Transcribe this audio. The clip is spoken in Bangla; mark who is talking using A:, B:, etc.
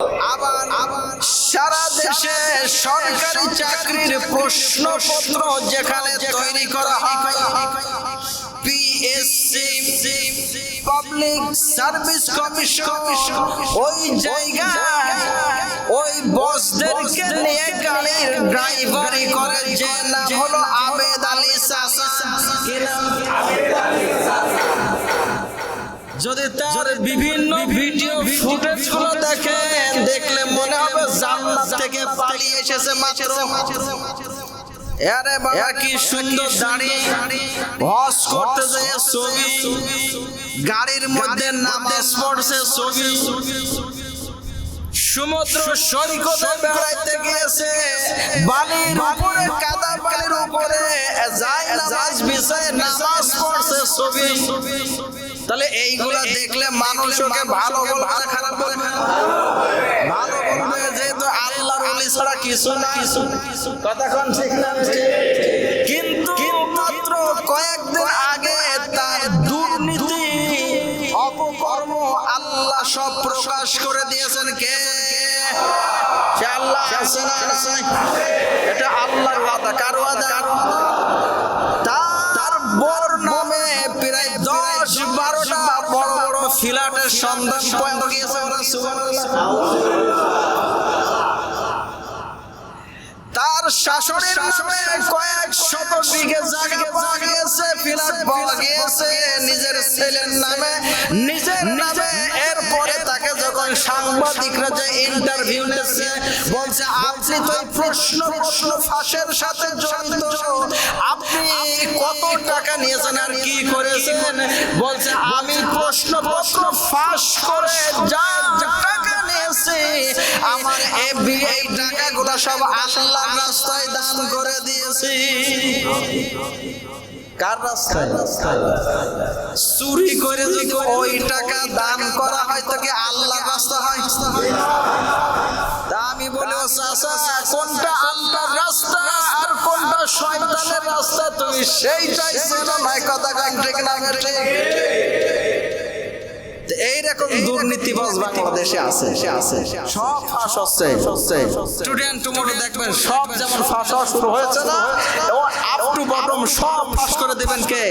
A: আবার সারা দেশে সরকারি চাকরির প্রশ্নপত্র যেখানে তৈরি করা হয় পিএসসি পাবলিক সার্ভিস কমিশন ওই জায়গায় ওই বসদেরকে নিয়ে গাড়ির ড্রাইভারি করে যে নাম হলো আবেদ আলী সাসা। কি নাম? যদি তার বিভিন্ন ভিডিও ফুটেজগুলো দেখেন দেখলে মনে হবে জান্নাত থেকে পালিয়ে এসেছে মাত্র। আরে বাবা কি সুন্দর দাড়ি? হজ করতে যায় ছবি। গাড়ির মধ্যে নামাজ পড়ছে ছবি। সমুদ্র সৈকতে বেড়াইতে গিয়েছে। বালির উপরে কাদা বালির উপরে যায় নামাজ বিষয়ে নামাজ পড়ছে ছবি। তাহলে এইগুলা দেখলে মানুষ ওকে ভালো বলবে না খারাপ বলবে ভালো বলবে যেহেতু আল্লাহর ওলি ছাড়া কিছু না। কিছু কথা কোন ঠিক না? কিন্তু মাত্র কয়েকদিন আগে তার দুর্নীতি অপকর্ম আল্লাহ সব প্রকাশ করে দিয়েছেন কে? আল্লাহ? এটা আল্লাহর ওয়াদা? কার ওয়াদা? তার বড় সন্ধান পয়েন্ট গিয়েছে তার শাসনের কয়েক শত বিঘে জায়গা পাওয়া গিয়েছে ফ্ল্যাট পাওয়া তাকে সাংবাদিকরা যে ইন্টারভিউ নিচ্ছে বলছে আপনি তো এই প্রশ্ন প্রশ্ন ফাঁসের সাথে জড়িত। আপনি কত টাকা নিয়েছেন আর কি করেছেন? বলছে আমি প্রশ্ন প্রশ্ন ফাঁস করে যা টাকা নিয়েছি আমার এই টাকাগুলো সব আল্লাহর রাস্তায় দান করে দিয়েছি। কার রাস্তায়? চুরি করে যদি ওই টাকা দান করা হয় তো কোনটা আল্লাহর রাস্তা আর কোনটা শয়তানের রাস্তা তুমি সেইটাই চেনো নাই কথা কান ঠিক না ঠিক। এইরকম দুর্নীতিবাজ বাংলাদেশে আছে। আছে। সব ফাঁস হচ্ছে। স্টুডেন্ট টুমোরো দেখবেন সব যেমন ফাঁস হওয়া শুরু হয়েছে না এবং আপ টু বটম সব ফাঁস করে দেবেন কে কে?